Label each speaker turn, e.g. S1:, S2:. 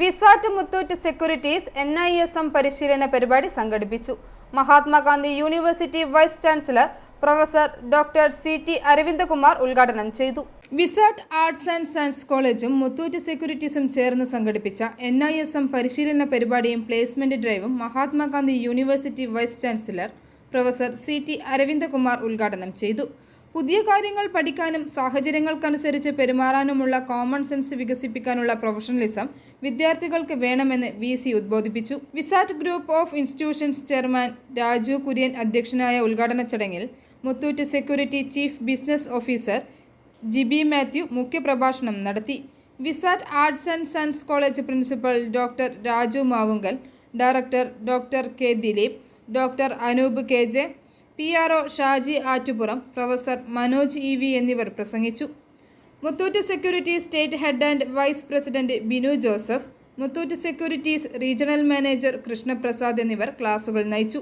S1: VISAT Muthoot securities N I S M പരിശീലന പരിപാടി സംഘടിപ്പിച്ചു. Mahatma Gandhi university vice chancellor professor doctor C T Aravindakumar ഉദ്ഘാടനം ചെയ്തു. Vsat arts and science കോളേജും മുത്തൂറ്റ് സെക്യൂരിറ്റീസും ചേർന്ന് സംഘടിപ്പിച്ച എൻ ഐ എസ് എം പരിശീലന പരിപാടിയും placement ഡ്രൈവും Mahatma Gandhi university vice chancellor professor C T Aravindakumar ഉദ്ഘാടനം ചെയ്തു. പുതിയ കാര്യങ്ങൾ പഠിക്കാനും സാഹചര്യങ്ങൾക്കനുസരിച്ച് പെരുമാറാനുമുള്ള കോമൺ സെൻസ് വികസിപ്പിക്കാനുള്ള പ്രൊഫഷണലിസം വിദ്യാർത്ഥികൾക്ക് വേണമെന്ന് V C ഉദ്ബോധിപ്പിച്ചു. VISAT group of institutions chairman Raju Kurian അധ്യക്ഷനായ ഉദ്ഘാടന ചടങ്ങിൽ Muthoot security chief business officer Jibi Mathew മുഖ്യപ്രഭാഷണം നടത്തി. VISAT arts and science college principal doctor Raju Mavunkal director doctor K Dileep doctor Anoop K J P R O Shaji Attupuram professor Manoj E V എന്നിവർ പ്രസംഗിച്ചു. Muthoot security state head and vice president Binu Joseph Muthoot securities regional manager Krishnaprasad എന്നിവർ ക്ലാസുകൾ നയിച്ചു.